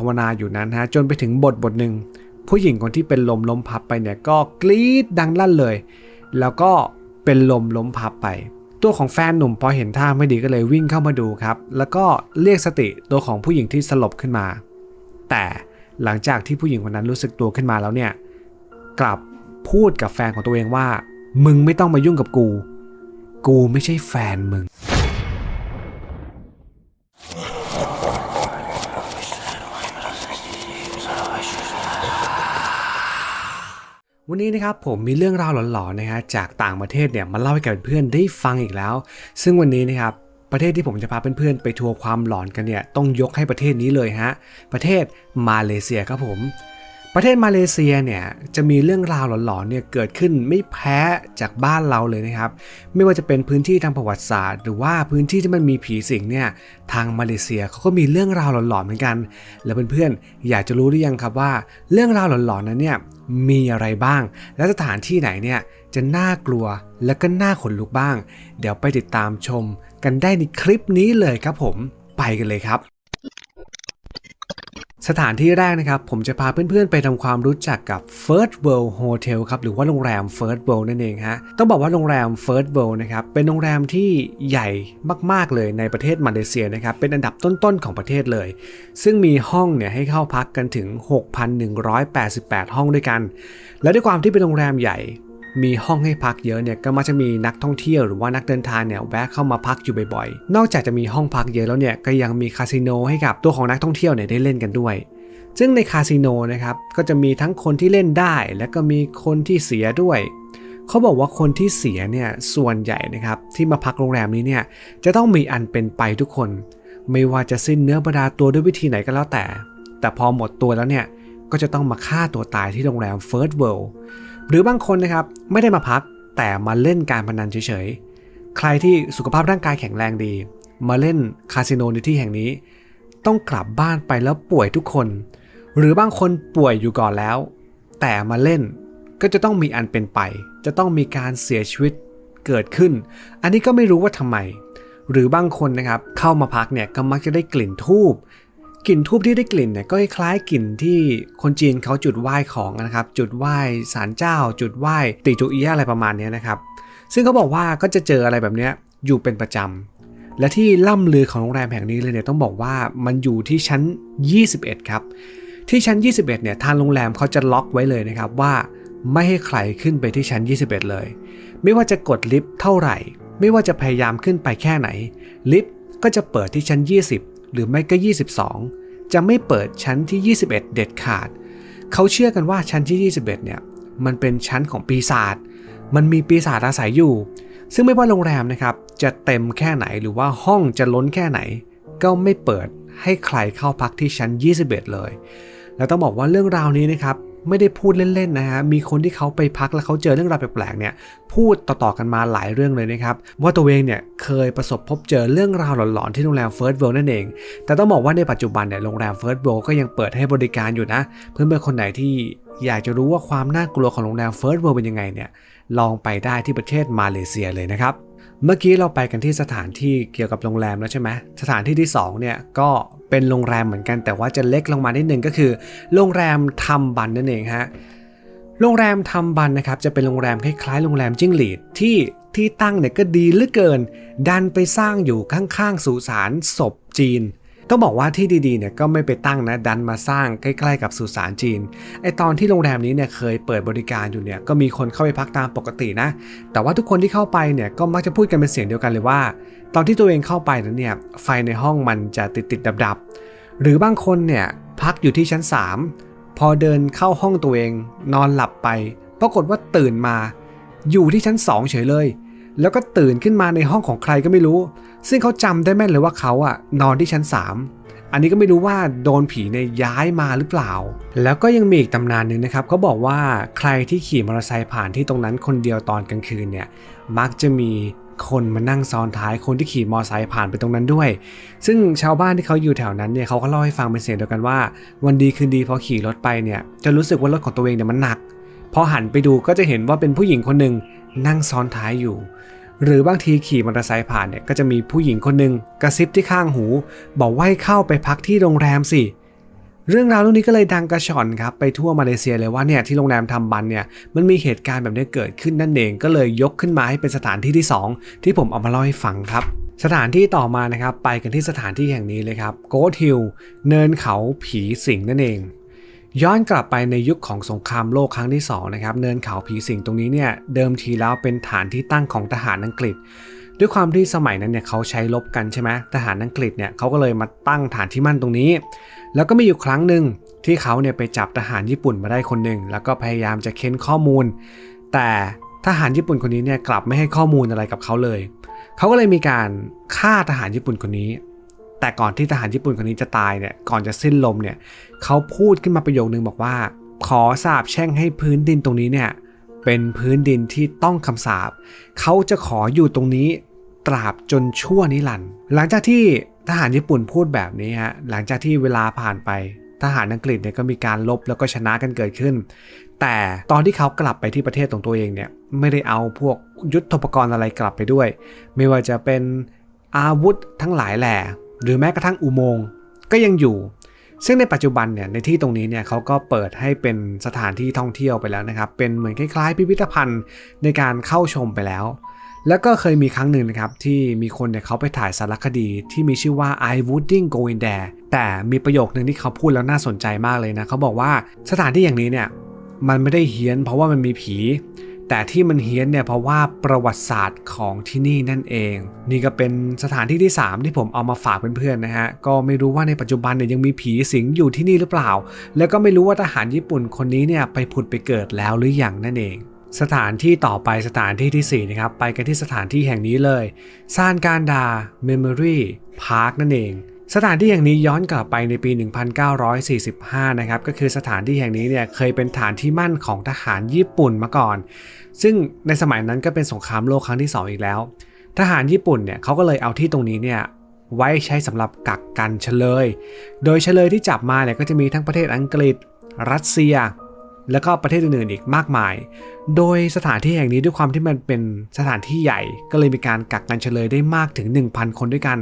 าวนาอยู่นั้นฮะจนไปถึงบทบทหนึ่งผู้หญิงคนที่เป็นลมล้มพับไปเนี่ยก็กรี๊ดดังลั่นเลย แล้วก็เป็นลมล้มพับไป ตัวของแฟนหนุ่มพอเห็นท่าไม่ดีก็เลยวิ่งเข้ามาดูครับ แล้วก็เรียกสติตัวของผู้หญิงที่สลบขึ้นมา แต่หลังจากที่ผู้หญิงคนนั้นรู้สึกตัวขึ้นมาแล้วเนี่ยกลับพูดกับแฟนของตัวเองว่า มึงไม่ต้องมายุ่งกับกู กูไม่ใช่แฟนมึง วันนี้นะครับผมมีเรื่องราวหลอนๆนะฮะจากต่างประเทศเนี่ยมาเล่าให้กับเพื่อนๆได้ฟังอีกแล้ว ซึ่งวันนี้นะครับประเทศที่ผมจะพาเพื่อนๆไปทัวร์ความหลอนกันเนี่ยต้องยกให้ประเทศนี้เลยฮะประเทศมาเลเซียครับผม ประเทศมาเลเซียเนี่ยจะมีเรื่องราวหลอนๆเนี่ยเกิดขึ้นไม่แพ้จากบ้านเราเลยนะครับ ไม่ว่าจะเป็นพื้นที่ทางประวัติศาสตร์ หรือว่าพื้นที่ที่มันมีผีสิงเนี่ยทางมาเลเซียเขาก็มีเรื่องราวหลอนๆเหมือนกัน แล้วเพื่อนๆอยากจะรู้หรือยังครับว่า เรื่องราวหลอนๆนั้นเนี่ยมีอะไรบ้าง และสถานที่ไหนเนี่ยจะน่ากลัวและก็น่าขนลุกบ้าง เดี๋ยวไปติดตามชมกันได้ในคลิปนี้เลยครับผมไปกันเลยครับ สถานที่แรกนะครับผมจะพาเพื่อนๆ ไปทำความรู้จักกับ First World Hotel ครับหรือว่าโรงแรม First World นั่นเองฮะต้องบอกว่าโรงแรม First World นะครับเป็นโรงแรมที่ใหญ่มากๆเลยในประเทศมาเลเซียนะครับเป็นอันดับต้นๆของประเทศเลย ซึ่งมีห้องเนี่ยให้เข้าพักกันถึง 6,188 ห้องด้วยกัน และด้วยความที่เป็นโรงแรมใหญ่ มีห้องให้พักเยอะเนี่ยก็มักจะมีนักท่องเที่ยวหรือว่านักเดินทางเนี่ยแวะเข้ามาพักอยู่บ่อยๆ นอกจากจะมีห้องพักเยอะแล้วเนี่ยก็ยังมีคาสิโนให้กับตัวของนักท่องเที่ยวเนี่ยได้เล่นกันด้วย ซึ่งในคาสิโนนะครับก็จะมีทั้งคนที่เล่นได้ และก็มีคนที่เสียด้วยเขาบอกว่าคนที่เสียเนี่ยส่วนใหญ่นะครับที่มาพักโรงแรมนี้เนี่ยจะต้องมีอันเป็นไปทุกคน ไม่ว่าจะสิ้นเนื้อประดาตัวด้วยวิธีไหนก็แล้วแต่ แต่พอหมดตัวแล้วเนี่ยก็จะต้องมาฆ่าตัวตายที่โรงแรม First World หรือบางคนนะครับไม่ได้มาพักแต่มาเล่นการพนันเฉยๆ ใครที่สุขภาพร่างกายแข็งแรงดี มาเล่นคาสิโนในที่แห่งนี้ ต้องกลับบ้านไปแล้วป่วยทุกคน หรือบางคนป่วยอยู่ก่อนแล้ว แต่มาเล่นก็จะต้องมีอันเป็นไป จะต้องมีการเสียชีวิตเกิดขึ้น อันนี้ก็ไม่รู้ว่าทำไม หรือบางคนนะครับเข้ามาพักเนี่ยก็มักจะได้กลิ่นทูบ กลิ่นทูบที่ได้กลิ่นเนี่ยก็คล้ายกลิ่นที่คนจีนเขาจุดไหว้ของนะครับ จุดไหว้ศาลเจ้า จุดไหว้ติจูเอียอะไรประมาณนี้นะครับ ซึ่งเขาบอกว่าก็จะเจออะไรแบบนี้อยู่เป็นประจำและที่ล่ำลือของโรงแรมแห่งนี้เลยเนี่ยต้องบอกว่ามันอยู่ที่ชั้น 21 ครับ ที่ชั้น 21เนี่ยทางโรงแรมเขาจะล็อกไว้เลยนะครับว่าไม่ให้ใครขึ้นไปที่ชั้น 21 เลย ไม่ว่าจะกดลิฟต์เท่าไหร่ ไม่ว่าจะพยายามขึ้นไปแค่ไหน ลิฟต์ก็จะเปิดที่ชั้น 20 หรือไม่ก็ 22 จะไม่เปิดชั้นที่ 21 เด็ดขาด เขาเชื่อกันว่าชั้นที่ 21 เนี่ยมันเป็นชั้นของปีศาจ มันมีปีศาจอาศัยอยู่ ซึ่งไม่ว่าโรงแรมนะครับจะเต็มแค่ไหนหรือว่าห้องจะล้นแค่ไหน ก็ไม่เปิดให้ใครเข้าพักที่ชั้น 21 เลย แล้วต้องบอกว่าเรื่องราวนี้นะครับ ไม่ได้พูดเล่นๆนะฮะ มีคนที่เขาไปพักแล้วเขาเจอเรื่องราวแปลกๆเนี่ย พูดต่อๆกันมาหลายเรื่องเลยนะครับ ว่าตัวเองเนี่ยเคยประสบพบเจอเรื่องราวหลอนๆที่โรงแรม First World นั่นเอง แต่ต้องบอกว่าในปัจจุบันเนี่ยโรงแรม First World ก็ยังเปิดให้บริการอยู่นะ เพื่อนๆคนไหนที่อยากจะรู้ว่าความน่ากลัวของโรงแรม First World เป็นยังไงเนี่ย ลองไปได้ที่ประเทศมาเลเซียเลยนะครับ เมื่อกี้เราไปกันที่สถานที่เกี่ยวกับโรงแรมแล้วใช่ไหมสถานที่ที่2เนี่ยก็เป็นโรงแรมเหมือนกันแต่ว่าจะเล็กลงมานิดนึงก็คือ โรงแรมทำบันนั่นเองฮะโรงแรมทำบันนะครับจะเป็นโรงแรมคล้ายๆโรงแรมจิ้งหรีดที่ที่ตั้งเนี่ยก็ดีเหลือเกิน ดันไปสร้างอยู่ข้างๆสุสานศพจีน ต้องบอกว่าที่ดีๆเนี่ยก็ไม่ไปตั้งนะดันมาสร้างใกล้ๆกับสุสานจีนไอตอนที่โรงแรมนี้เนี่ยเคยเปิดบริการอยู่เนี่ยก็มีคนเข้าไปพักตามปกตินะ แต่ว่าทุกคนที่เข้าไปเนี่ยก็มักจะพูดกันเป็นเสียงเดียวกันเลยว่า ตอนที่ตัวเองเข้าไปนั้นเนี่ยไฟในห้องมันจะติดๆดับๆ หรือบางคนเนี่ยพักอยู่ที่ชั้น 3 พอเดินเข้าห้องตัวเองนอนหลับไป ปรากฏว่าตื่นมา อยู่ที่ชั้น 2 เฉยเลย แล้วก็ตื่นขึ้นมาในห้องของใครก็ไม่รู้ ซึ่งเขาจำได้แม่นเลยว่าเขาอะนอนที่ชั้น 3 อันนี้ก็ไม่รู้ว่าโดนผีในยย้ายมาหรือเปล่า แล้วก็ยังมีอีกตำนานหนึ่งนะครับเขาบอกว่าใครที่ขี่มอเตอร์ไซค์ผ่านที่ตรงนั้นคนเดียวตอนกลางคืนเนี่ยมักจะมีคนมานั่งซ้อนท้ายคนที่ขี่มอเตอร์ไซค์ผ่านไปตรงนั้นด้วย ซึ่งชาวบ้านที่เขาอยู่แถวนั้นเนี่ยเขาก็เล่าให้ฟังเป็นเสียงเดียวกันว่า วันดีคืนดีพอขี่รถไปเนี่ยจะรู้สึกว่ารถของตัวเองเนี่ยมันหนัก พอหันไปดูก็จะเห็นว่าเป็นผู้หญิงคนหนึ่ง นั่งซ้อนท้ายอยู่ หรือบางทีขี่มอเตอร์ไซค์ผ่านเนี่ยก็จะมีผู้หญิงคนหนึ่งกระซิบที่ข้างหู บอกว่าให้เข้าไปพักที่โรงแรมสิเรื่องราวเรื่องนี้ก็เลยดังกระชอนครับไปทั่วมาเลเซียเลยว่าเนี่ยที่โรงแรมทำบันเนี่ยมันมีเหตุการณ์แบบนี้เกิดขึ้นนั่นเองก็เลยยกขึ้นมาให้เป็นสถานที่ที่ 2 ที่ผมเอามาเล่าให้ฟังครับ สถานที่ต่อมานะครับไปกันที่สถานที่แห่งนี้เลยครับโกดฮิลเนินเขาผีสิงนั่นเอง ย้อนกลับไปในยุคของสงครามโลกครั้งที่2นะครับเนินเขาผีสิงตรงนี้เนี่ยเดิมทีแล้วเป็นฐานที่ตั้งของทหารอังกฤษ ด้วยความที่สมัยนั้นเนี่ยเขาใช้ลบกันใช่ไหมทหารอังกฤษเนี่ยเขาก็เลยมาตั้งฐานที่มั่นตรงนี้ แล้วก็มีอยู่ครั้งหนึ่งที่เขาเนี่ยไปจับทหารญี่ปุ่นมาได้คนหนึ่งแล้วก็พยายามจะเค้นข้อมูล แต่ทหารญี่ปุ่นคนนี้เนี่ยกลับไม่ให้ข้อมูลอะไรกับเขาเลย เขาก็เลยมีการฆ่าทหารญี่ปุ่นคนนี้ แต่ก่อนที่ทหารญี่ปุ่นคนนี้จะตายเนี่ยก่อนจะสิ้นลมเนี่ยเขาพูดขึ้นมาประโยคนึงบอกว่า ขอสาบแช่งให้พื้นดินตรงนี้เนี่ยเป็นพื้นดินที่ต้องคำสาปเขาจะขออยู่ตรงนี้ตราบจนชั่วนิรันดร์หลังจากที่ทหารญี่ปุ่นพูดแบบนี้ฮะหลังจากที่เวลาผ่านไปทหารอังกฤษเนี่ยก็มีการลบแล้วก็ชนะกันเกิดขึ้น แต่ตอนที่เขากลับไปที่ประเทศของตัวเองเนี่ยไม่ได้เอาพวกยุทธปกรณ์อะไรกลับไปด้วย ไม่ว่าจะเป็นอาวุธทั้งหลายแหล่ หรือแม้กระทั่งอุโมงค์ก็ยังอยู่ ซึ่งในปัจจุบันเนี่ยในที่ตรงนี้เนี่ยเขาก็เปิดให้เป็นสถานที่ท่องเที่ยวไปแล้วนะครับ เป็นเหมือนคล้ายๆ พิพิธภัณฑ์ในการเข้าชมไปแล้ว แล้วก็เคยมีครั้งหนึ่งนะครับที่มีคนเนี่ยเขาไปถ่ายสารคดีที่มีชื่อว่า I wouldn't go in there แต่มีประโยคนึงที่เขาพูดแล้วน่าสนใจมากเลยนะเขาบอกว่าสถานที่อย่างนี้เนี่ยมันไม่ได้เฮี้ยนเพราะว่ามันมีผี แต่ที่มันเฮี้ยนเนี่ยเพราะว่าประวัติศาสตร์ของที่นี่นั่นเอง นี่ก็เป็นสถานที่ที่ 3 ที่ผมเอามาฝากเพื่อนๆนะฮะก็ไม่รู้ว่าในปัจจุบันเนี่ยยังมีผีสิงอยู่ที่นี่หรือเปล่า แล้วก็ไม่รู้ว่าทหารญี่ปุ่นคนนี้เนี่ยไปผุดไปเกิดแล้วหรือยังนั่นเองสถานที่ต่อไปสถานที่ที่ 4 นะครับ ไปกันที่สถานที่แห่งนี้เลยซานการดา Memory Park นั่นเอง สถานที่แห่งนี้ย้อนกลับไปในปี 1945 นะครับ ก็คือสถานที่แห่งนี้เนี่ยเคยเป็นฐานที่มั่นของทหารญี่ปุ่นมาก่อน ซึ่งในสมัยนั้นก็เป็นสงครามโลกครั้งที่ 2 อีกแล้ว ทหารญี่ปุ่นเนี่ยเขาก็เลยเอาที่ตรงนี้เนี่ยไว้ใช้สำหรับกักกันเฉลย โดยเฉลยที่จับมาเนี่ยก็จะมีทั้งประเทศอังกฤษ รัสเซีย แล้วก็ประเทศอื่นๆอีกมากมาย โดยสถานที่แห่งนี้ด้วยความที่มันเป็นสถานที่ใหญ่ ก็เลยมีการกักกันเฉลยได้มากถึง 1,000 คนด้วยกัน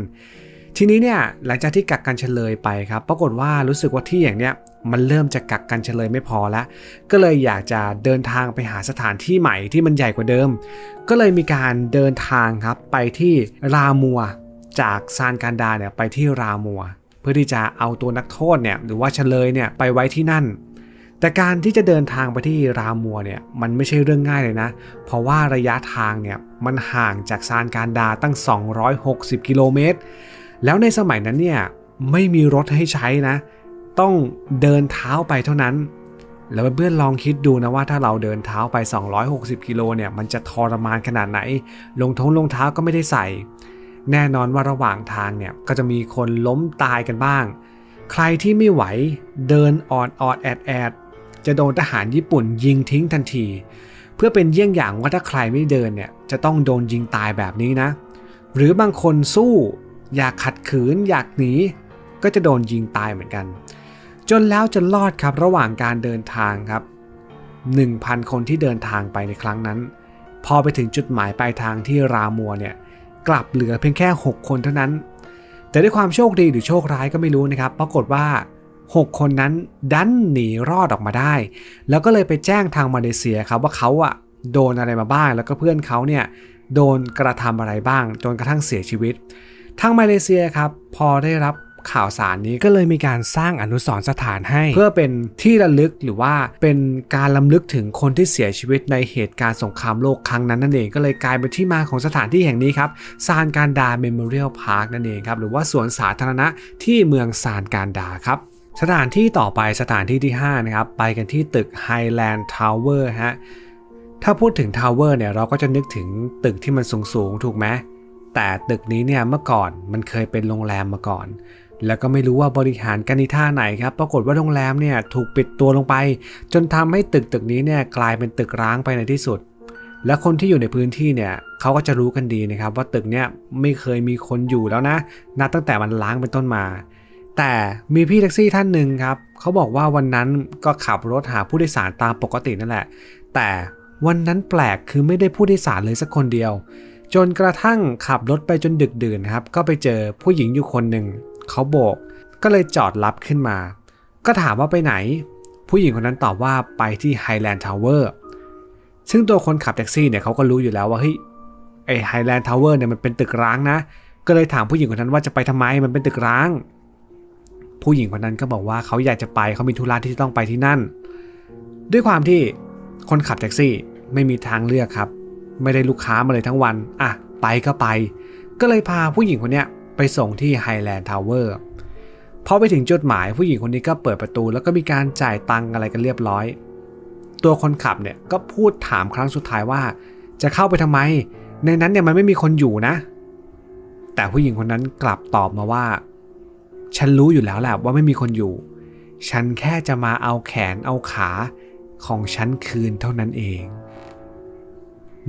ทีนี้เนี่ยหลังจากที่กักกันเฉลยไปครับ ปรากฏว่ารู้สึกว่าที่อย่างเนี้ยมันเริ่มจะกักกันเฉลยไม่พอแล้วก็เลยอยากจะเดินทางไปหาสถานที่ใหม่ที่มันใหญ่กว่าเดิม ก็เลยมีการเดินทางครับไปที่รามัว จากซานการดาเนี่ยไปที่รามัว เพื่อที่จะเอาตัวนักโทษเนี่ยหรือว่าเฉลยเนี่ยไปไว้ที่นั่น แต่การที่จะเดินทางไปที่รามัวเนี่ยมันไม่ใช่เรื่องง่ายเลยนะ เพราะว่าระยะทางเนี่ยมันห่างจากซานการดาตั้ง 260 กิโลเมตร แล้วในสมัยนั้นเนี่ยไม่มีรถให้ใช้นะ ต้องเดินเท้าไปเท่านั้น แล้วเพื่อนลองคิดดูนะว่าถ้าเราเดินเท้าไป 260 กิโลเนี่ยมันจะทรมานขนาดไหนรองท้องรองเท้าก็ไม่ได้ใส่ แน่นอนว่าระหว่างทางเนี่ยก็จะมีคนล้มตายกันบ้าง ใครที่ไม่ไหวเดินออดออดแอดแอดจะโดนทหารญี่ปุ่นยิงทิ้งทันที เพื่อเป็นเยี่ยงอย่างว่าถ้าใครไม่เดินเนี่ยจะต้องโดนยิงตายแบบนี้นะ หรือบางคนสู้ อยากขัดขืนอยากหนี ก็จะโดนยิงตายเหมือนกัน จนแล้วจนรอดครับระหว่างการเดินทางครับ 1,000 คนที่เดินทางไปในครั้งนั้น พอไปถึงจุดหมายปลายทางที่รามัวเนี่ยกลับเหลือเพียงแค่ 6 คนเท่านั้น แต่ด้วยความโชคดีหรือโชคร้ายก็ไม่รู้นะครับ ปรากฏว่า 6 คนนั้นดันหนีรอดออกมาได้ แล้วก็เลยไปแจ้งทางมาเลเซียครับว่าเขาอะโดนอะไรมาบ้าง แล้วก็เพื่อนเขาเนี่ยโดนกระทำอะไรบ้าง จนกระทั่งเสียชีวิต ทางมาเลเซียครับพอได้รับข่าวสารนี้ก็เลยมีการสร้างอนุสรณ์สถานให้ เพื่อเป็นที่ระลึกหรือว่าเป็นการล้ำลึกถึงคนที่เสียชีวิตในเหตุการณ์สงครามโลกครั้งนั้นนั่นเองก็เลยกลายเป็นที่มาของสถานที่แห่งนี้ครับซานการดาเมมโมเรียลพาร์คนั่นเองครับหรือว่าสวนสาธารณะที่เมืองซานการดาครับสถานที่ต่อไปสถานที่ที่ 5 นะครับ ไปกันที่ตึก Highland Tower ฮะถ้าพูดถึงทาวเวอร์เนี่ยเราก็จะนึกถึงตึกที่มันสูงสูงๆถูกไหม แต่ตึกนี้เนี่ยเมื่อก่อนมันเคยเป็นโรงแรมมาก่อน แล้วก็ไม่รู้ว่าบริหารกันในท่าไหนครับ ปรากฏว่าโรงแรมเนี่ยถูกปิดตัวลงไป จนทำให้ตึกตึกนี้เนี่ยกลายเป็นตึกร้างไปในที่สุด และคนที่อยู่ในพื้นที่เนี่ยเขาก็จะรู้กันดีนะครับ ว่าตึกเนี่ยไม่เคยมีคนอยู่แล้วนะนับตั้งแต่มันล้างเป็นต้นมา แต่มีพี่แท็กซี่ท่านหนึ่งครับเขาบอกว่าวันนั้นก็ขับรถหาผู้โดยสารตามปกตินั่นแหละ แต่วันนั้นแปลกคือไม่ได้ผู้โดยสารเลยสักคนเดียว จนกระทั่งขับรถไปจนดึกดื่นครับ ก็ไปเจอผู้หญิงอยู่คนหนึ่ง เขาโบก ก็เลยจอดรับขึ้นมา ก็ถามว่าไปไหน ผู้หญิงคนนั้นตอบว่าไปที่ Highland Tower ซึ่งตัวคนขับแท็กซี่เนี่ยเขาก็รู้อยู่แล้วว่าเฮ้ยไอ Highland Tower เนี่ยมันเป็นตึกร้างนะ ก็เลยถามผู้หญิงคนนั้นว่าจะไปทำไม มันเป็นตึกร้าง ผู้หญิงคนนั้นก็บอกว่าเขาอยากจะไปเขามีธุระที่จะต้องไปที่นั่น ด้วยความที่คนขับแท็กซี่ไม่มีทางเลือกครับ ไม่ได้ลูกค้ามาเลยทั้งวัน อะ ไปก็ไป ก็เลยพาผู้หญิงคนเนี้ยไปส่งที่ Highland Tower พอไปถึงจุดหมายผู้หญิงคนนี้ก็เปิดประตู แล้วก็มีการจ่ายตังค์อะไรกันเรียบร้อย ตัวคนขับเนี่ยก็พูดถามครั้งสุดท้ายว่า จะเข้าไปทำไม ในนั้นเนี่ยมันไม่มีคนอยู่นะ แต่ผู้หญิงคนนั้นกลับตอบมาว่า ฉันรู้อยู่แล้วแหละว่าไม่มีคนอยู่ ฉันแค่จะมาเอาแขนเอาขาของฉันคืนเท่านั้นเอง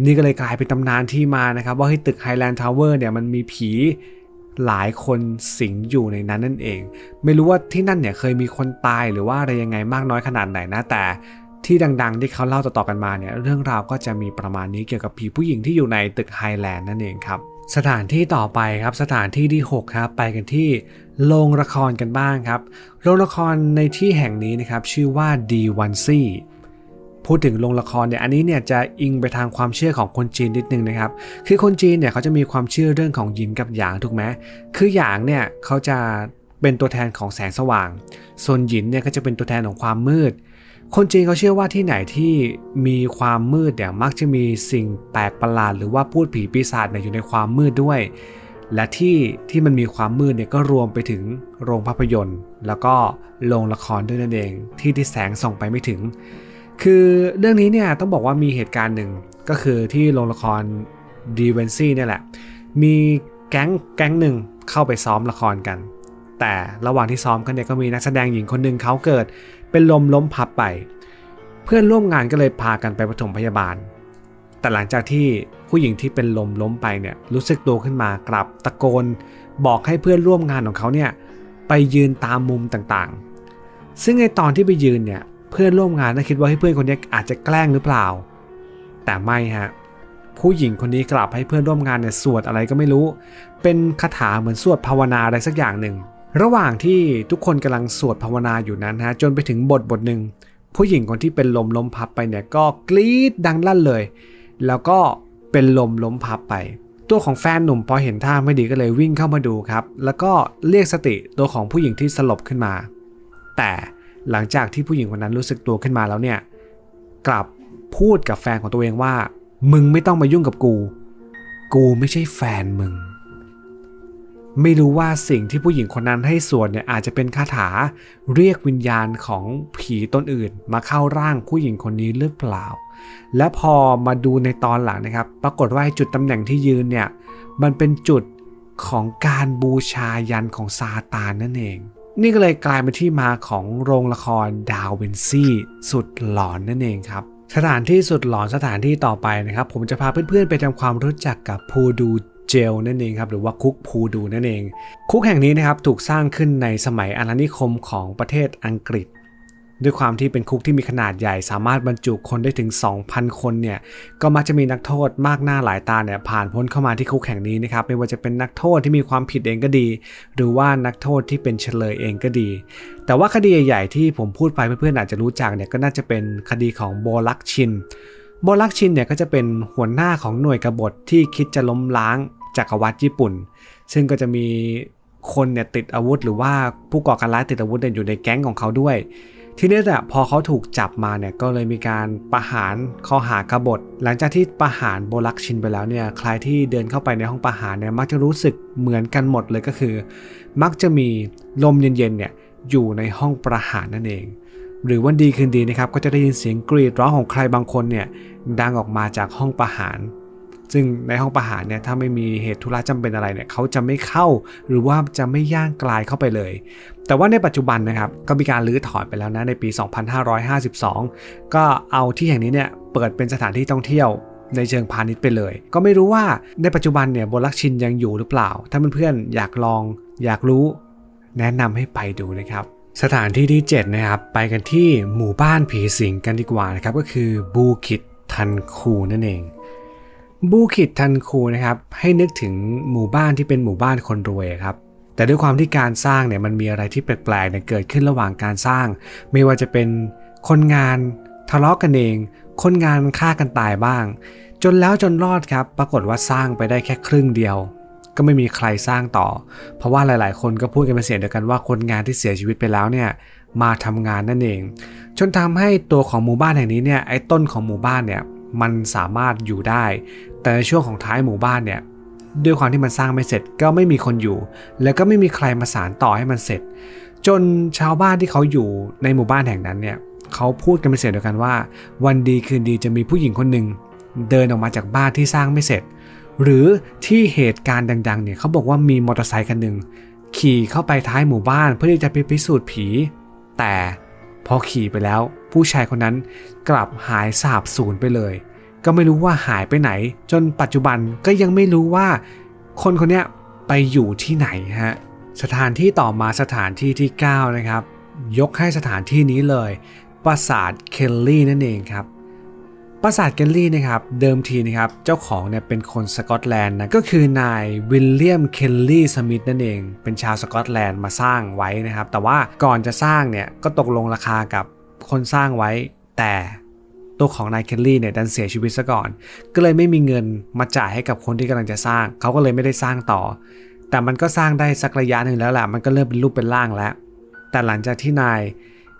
นี่ก็เลยกลายเป็นตำนานที่มานะครับ ว่าเฮ้ตึกไฮแลนด์ทาวเวอร์เนี่ยมันมีผีหลายคนสิงอยู่ในนั้นนั่นเอง ไม่รู้ว่าที่นั่นเนี่ยเคยมีคนตายหรือว่าอะไรยังไงมากน้อยขนาดไหนนะแต่ที่ดังๆ ที่เขาเล่าต่อๆกันมาเนี่ยเรื่องราวก็จะมีประมาณนี้เกี่ยวกับผีผู้หญิงที่อยู่ในตึกไฮแลนด์นั่นเองครับ สถานที่ต่อไปครับสถานที่ที่ 6 ครับ ไปกันที่โรงละครกันบ้างครับ โรงละครในที่แห่งนี้นะครับชื่อว่า D1C พูดถึงโรงละครเนี่ยอันนี้เนี่ยจะอิงไปทางความเชื่อของคนจีนนิดนึงนะครับ คือคนจีนเนี่ยเขาจะมีความเชื่อเรื่องของหยินกับหยางถูกไหมคือหยางเนี่ยเขาจะเป็นตัวแทนของแสงสว่าง ส่วนหยินเนี่ยก็จะเป็นตัวแทนของความมืด คนจีนเขาเชื่อว่าที่ไหนที่มีความมืดเนี่ยมักจะมีสิ่งแปลกประหลาด หรือว่าพูดผีปีศาจเนี่ยอยู่ในความมืดด้วย และที่ที่มันมีความมืดเนี่ยก็รวมไปถึงโรงภาพยนตร์ แล้วก็โรงละครด้วยนั่นเอง ที่ที่แสงส่องไปไม่ถึง คือเรื่องนี้เนี่ยต้องบอกว่ามีเหตุการณ์หนึ่งก็คือที่โรงละครดีเวนซี่เนี่ยแหละ มีแก๊งแก๊งหนึ่งเข้าไปซ้อมละครกัน แต่ระหว่างที่ซ้อมกันเนี่ยก็มีนักแสดงหญิงคนหนึ่งเขาเกิด เป็นลมล้มพับไป เพื่อนร่วมงานก็เลยพากันไปปฐมพยาบาล แต่หลังจากที่ผู้หญิงที่เป็นลมล้มไปเนี่ยรู้สึกตัวขึ้นมากลับตะโกน บอกให้เพื่อนร่วมงานของเขาเนี่ยไปยืนตามมุมต่างๆ ซึ่งในตอนที่ไปยืนเนี่ย เพื่อนร่วมงานน่าคิดว่าให้เพื่อนคนนี้อาจจะแกล้งหรือเปล่า แต่ไม่ฮะผู้หญิงคนนี้กลับให้เพื่อนร่วมงานเนี่ยสวดอะไรก็ไม่รู้ เป็นคาถาเหมือนสวดภาวนาอะไรสักอย่างหนึ่ง ระหว่างที่ทุกคนกำลังสวดภาวนาอยู่นั้นฮะจนไปถึงบทบทหนึ่งผู้หญิงคนที่เป็นลมล้มพับไปเนี่ยก็กรี๊ดดังลั่นเลย แล้วก็เป็นลมล้มพับไป ตัวของแฟนหนุ่มพอเห็นท่าไม่ดีก็เลยวิ่งเข้ามาดูครับ แล้วก็เรียกสติตัวของผู้หญิงที่สลบขึ้นมา แต่ หลังจากที่ผู้หญิงคนนั้นรู้สึกตัวขึ้นมาแล้วเนี่ย กลับพูดกับแฟนของตัวเองว่า มึงไม่ต้องมายุ่งกับกู กูไม่ใช่แฟนมึง ไม่รู้ว่าสิ่งที่ผู้หญิงคนนั้นให้สวดเนี่ยอาจจะเป็นคาถาเรียกวิญญาณของผีตนอื่น มาเข้าร่างผู้หญิงคนนี้หรือเปล่า และพอมาดูในตอนหลังนะครับ ปรากฏว่าจุดตำแหน่งที่ยืนเนี่ยมันเป็นจุดของการบูชายันของซาตานนั่นเอง นี่ก็เลยกลายเป็นที่มาของโรงละครดาวเวนซี่สุดหลอนนั่นเองครับ สถานที่สุดหลอนสถานที่ต่อไปนะครับ ผมจะพาเพื่อนๆไปทำความรู้จักกับพูดูเจลนั่นเองครับหรือว่าคุกพูดูนั่นเอง คุกแห่งนี้นะครับถูกสร้างขึ้นในสมัยอาณานิคมของประเทศอังกฤษ ด้วยความที่เป็นคุกที่มีขนาดใหญ่ สามารถบรรจุคนได้ถึง 2,000 คนเนี่ยก็มักจะมีนักโทษมากหน้าหลายตาเนี่ยผ่านพ้นเข้ามาที่คุกแห่งนี้นะครับไม่ว่าจะเป็นนักโทษที่มีความผิดเองก็ดี หรือว่านักโทษที่เป็นเฉลยเองก็ดี แต่ว่าคดีใหญ่ๆที่ผมพูดไปเพื่อนๆอาจจะรู้จักเนี่ยก็น่าจะเป็นคดีของโบลักชินโบลักชินเนี่ยก็จะเป็นหัวหน้าของหน่วยกบฏที่คิดจะล้มล้างจักรวรรดิญี่ปุ่น ซึ่งก็จะมีคนเนี่ยติดอาวุธ หรือว่าผู้ก่อการร้ายติดอาวุธเนี่ยอยู่ในแก๊งของเขาด้วย ทีนี้เนี่พอเขาถูกจับมาเนี่ยก็เลยมีการประหารข้อหากบฏ หลังจากที่ประหารโบลักชินไปแล้วเนี่ยใครที่เดินเข้าไปในห้องประหารเนี่ยมักจะรู้สึกเหมือนกันหมดเลยก็คือ มักจะมีลมเย็นๆเนี่ยอยู่ในห้องประหารนั่นเอง หรือวันดีคืนดีนะครับก็จะได้ยินเสียงกรีดร้องของใครบางคนเนี่ยดังออกมาจากห้องประหาร ซึ่งในห้องประหารเนี่ยถ้าไม่มีเหตุธุระจำเป็นอะไรเนี่ยเขาจะไม่เข้า หรือว่าจะไม่ย่างกลายเข้าไปเลย แต่ว่าในปัจจุบันนะครับก็มีการรื้อถอนไปแล้วนะในปี 2552 ก็เอาที่แห่งนี้เนี่ยเปิดเป็นสถานที่ท่องเที่ยวในเชิงพาณิชย์ไปเลย ก็ไม่รู้ว่าในปัจจุบันเนี่ยโบลักชินยังอยู่หรือเปล่า ถ้าเพื่อนๆอยากลองอยากรู้ แนะนำให้ไปดูนะครับสถานที่ที่ 7 นะครับ ไปกันที่หมู่บ้านผีสิงกันดีกว่านะครับ ก็คือบูคิดทันคูนั่นเอง บูคิดทันคูนะครับให้นึกถึงหมู่บ้านที่เป็นหมู่บ้านคนรวยครับแต่ด้วยความที่การสร้างเนี่ยมันมีอะไรที่แปลกๆเนี่ยเกิดขึ้นระหว่างการสร้าง ไม่ว่าจะเป็นคนงานทะเลาะกันเอง คนงานฆ่ากันตายบ้าง จนแล้วจนรอดครับ ปรากฏว่าสร้างไปได้แค่ครึ่งเดียว ก็ไม่มีใครสร้างต่อ เพราะว่าหลายๆ คนก็พูดกันเป็นเสียงเดียวกันว่าคนงานที่เสียชีวิตไปแล้วเนี่ยมาทำงานนั่นเอง จนทำให้ตัวของหมู่บ้านแห่งนี้เนี่ยไอ้ต้นของหมู่บ้านเนี่ยมันสามารถอยู่ได้ แต่ในช่วงของท้ายหมู่บ้านเนี่ยด้วยความที่มันสร้างไม่เสร็จก็ไม่มีคนอยู่ แล้วก็ไม่มีใครมาสานต่อให้มันเสร็จ จนชาวบ้านที่เขาอยู่ในหมู่บ้านแห่งนั้นเนี่ยเขาพูดกันเป็นเสียงเดียวกันว่า วันดีคืนดีจะมีผู้หญิงคนหนึ่งเดินออกมาจากบ้านที่สร้างไม่เสร็จ หรือที่เหตุการณ์ดัง ๆ เนี่ยเขาบอกว่ามีมอเตอร์ไซค์คันหนึ่งขี่เข้าไปท้ายหมู่บ้านเพื่อที่จะไปพิสูจน์ผี แต่พอขี่ไปแล้ว ผู้ชายคนนั้นกลับหายสาบสูญไปเลย ก็ไม่รู้ว่าหายไปไหน จนปัจจุบันก็ยังไม่รู้ว่า คนคนนี้ไปอยู่ที่ไหนฮะสถานที่ต่อมาสถานที่ที่ 9 นะครับ ยกให้สถานที่นี้เลย ปราสาทเคลลี่นั่นเองครับปราสาทเคลลี่นะครับเดิมทีนะครับเจ้าของเนี่ยเป็นคนสกอตแลนด์นะก็คือนายวิลเลียมเคลลี่สมิธนั่นเองเป็นชาวสกอตแลนด์มาสร้างไว้นะครับ แต่ว่าก่อนจะสร้างเนี่ยก็ตกลงราคากับคนสร้างไว้ แต่ ตัวของนายเคลลี่เนี่ยดันเสียชีวิตซะก่อน ก็เลยไม่มีเงินมาจ่ายให้กับคนที่กำลังจะสร้าง เขาก็เลยไม่ได้สร้างต่อ แต่มันก็สร้างได้สักระยะหนึ่งแล้วแหละมันก็เริ่มเป็นรูปเป็นร่างแล้ว แต่หลังจากที่นาย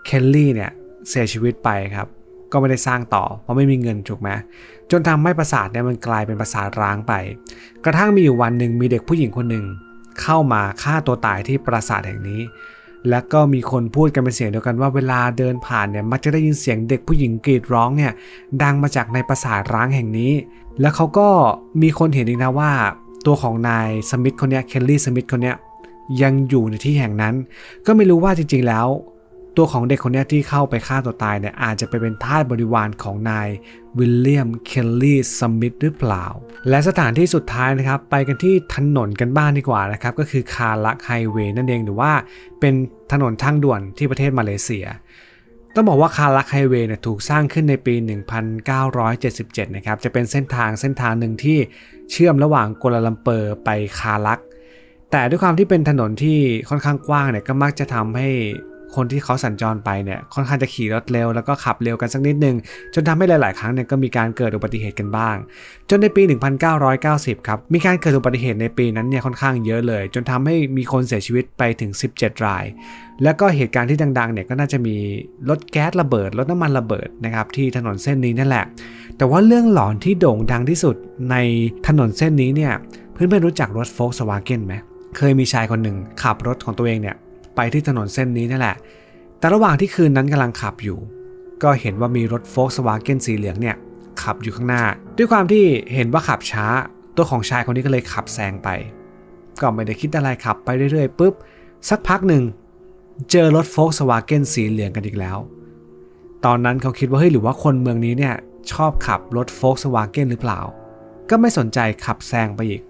เคลลี่เนี่ยเสียชีวิตไปครับ ก็ไม่ได้สร้างต่อ เพราะไม่มีเงินถูกไหมจนทำให้ปราสาทเนี่ยมันกลายเป็นปราสาทร้างไป กระทั่งมีอยู่วันหนึ่งมีเด็กผู้หญิงคนหนึ่งเข้ามาฆ่าตัวตายที่ปราสาทแห่งนี้ และก็มีคนพูดกันเป็นเสียงเดียวกันว่าเวลาเดินผ่านเนี่ยมักจะได้ยินเสียงเด็กผู้หญิงกรีดร้องเนี่ยดังมาจากในปราสาทร้างแห่งนี้ แล้วเขาก็มีคนเห็นอีกนะว่าตัวของนายสมิธคนนี้เคลลี่สมิธคนนี้ยังอยู่ในที่แห่งนั้น ก็ไม่รู้ว่าจริงๆแล้ว ตัวของเด็กคนนี้ที่เข้าไปฆ่าตัวตายเนี่ยอาจจะไปเป็นทาสบริวารของนายวิลเลียม เคลลี่ สมิธหรือเปล่า และสถานที่สุดท้ายนะครับ ไปกันที่ถนนกันบ้างดีกว่านะครับ ก็คือคาลักไฮเวย์นั่นเองหรือว่าเป็นถนนทางด่วนที่ประเทศมาเลเซียต้องบอกว่าคาลักไฮเวย์เนี่ยถูกสร้างขึ้นในปี 1977 นะครับ จะเป็นเส้นทางเส้นทางหนึ่งที่เชื่อมระหว่างกัวลาลัมเปอร์ไปคาลัก แต่ด้วยความที่เป็นถนนที่ค่อนข้างกว้างเนี่ยก็มักจะทำให้ คนที่เขาสัญจรไปเนี่ยค่อนข้างจะขี่รถเร็วแล้วก็ขับเร็วกันสักนิดนึง จนทำให้หลาย ๆ ครั้งเนี่ยก็มีการเกิดอุบัติเหตุกันบ้าง จนในปี 1990 ครับ มีการเกิดอุบัติเหตุในปีนั้นเนี่ยค่อนข้างเยอะเลย จนทำให้มีคนเสียชีวิตไปถึง 17 ราย แล้วก็เหตุการณ์ที่ดัง ๆ เนี่ยก็น่าจะมีรถแก๊สระเบิดรถน้ำมันระเบิดนะครับที่ถนนเส้นนี้นั่นแหละ แต่ว่าเรื่องหลอนที่โด่งดังที่สุดในถนนเส้นนี้เนี่ยเพื่อนๆรู้จักรถโฟล์ s วาเกนไหมเคยมีชายคนหนึ่งขับรถของตัวเองเนี่ย ไปที่ถนนเส้นนี้นั่นแหละ แต่ระหว่างที่คืนนั้นกำลังขับอยู่ ก็เห็นว่ามีรถโฟล์ s วาเกนสีเหลืองเนี่ยขับอยู่ข้างหน้า ด้วยความที่เห็นว่าขับช้า ตัวของชายคนนี้ก็เลยขับแซงไป ก็ไม่ได้คิดอะไรขับไปเรื่อยๆปุ๊บสักพักหนึ่งเจอรถโฟล์ s วาเกนสีเหลืองกันอีกแล้ว ตอนนั้นเขาคิดว่าเฮ้ยหรือว่าคนเมืองนี้เนี่ยชอบขับรถโฟล์ s วาเกนหรือเปล่า ก็ไม่สนใจขับแซงไปอีก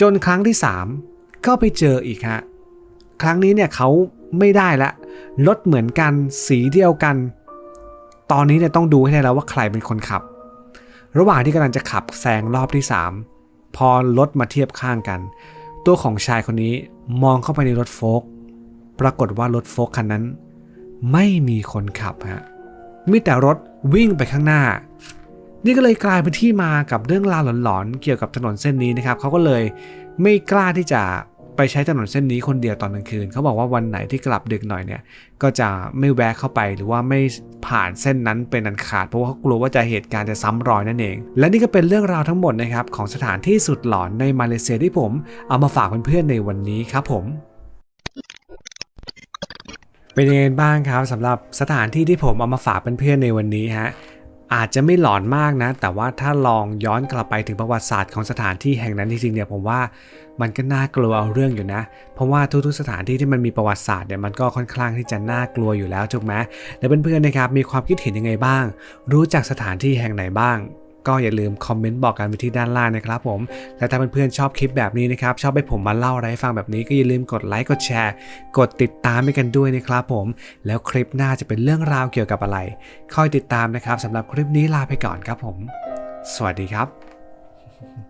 จนครั้งที่ 3 ก็ไปเจออีกฮะ ครั้งนี้เนี่ยเขาไม่ได้ละรถเหมือนกันสีเดียวกัน ตอนนี้เนี่ยต้องดูให้ได้แล้วว่าใครเป็นคนขับ ระหว่างที่กำลังจะขับแซงรอบที่ 3 พอรถมาเทียบข้างกัน ตัวของชายคนนี้มองเข้าไปในรถโฟล์กปรากฏว่ารถโฟล์กคันนั้น ไม่มีคนขับฮะมีแต่รถวิ่งไปข้างหน้า นี่ก็เลยกลายเป็นที่มากับเรื่องราวหลอนๆเกี่ยวกับถนนเส้นนี้นะครับเขาก็เลยไม่กล้าที่จะ ไปใช้ถนนเส้นนี้คนเดียวตอนกลางคืน เขาบอกว่าวันไหนที่กลับดึกหน่อยเนี่ย ก็จะไม่แวะเข้าไปหรือว่าไม่ผ่านเส้นนั้นเป็นอันขาด เพราะว่าเขากลัวว่าจะเหตุการณ์จะซ้ำรอยนั่นเอง และนี่ก็เป็นเรื่องราวทั้งหมดนะครับของสถานที่สุดหลอนในมาเลเซียที่ผม เอามาฝากเพื่อนๆในวันนี้ครับผมเป็นยังไงบ้างครับสำหรับสถานที่ที่ผมเอามาฝากเพื่อนๆในวันนี้ฮะ อาจจะไม่หลอนมากนะ แต่ว่าถ้าลองย้อนกลับไปถึงประวัติศาสตร์ของสถานที่แห่งนั้นจริงๆเนี่ยผมว่ามันก็น่ากลัวเอาเรื่องอยู่นะ เพราะว่าทุกๆสถานที่ที่มันมีประวัติศาสตร์เนี่ยมันก็ค่อนข้างที่จะน่ากลัวอยู่แล้วถูกไหมแล้วเพื่อนๆนะครับมีความคิดเห็นยังไงบ้าง รู้จักสถานที่แห่งไหนบ้าง ก็อย่าลืมคอมเมนต์บอกกันไปที่ด้านล่างนะครับผม และถ้าเพื่อนๆชอบคลิปแบบนี้นะครับ ชอบให้ผมมาเล่าอะไรให้ฟังแบบนี้ก็อย่าลืมกดไลค์กดแชร์ กดติดตามให้กันด้วยนะครับผม แล้วคลิปหน้าจะเป็นเรื่องราวเกี่ยวกับอะไร คอยติดตามนะครับสำหรับคลิปนี้ลาไปก่อนครับผม สวัสดีครับ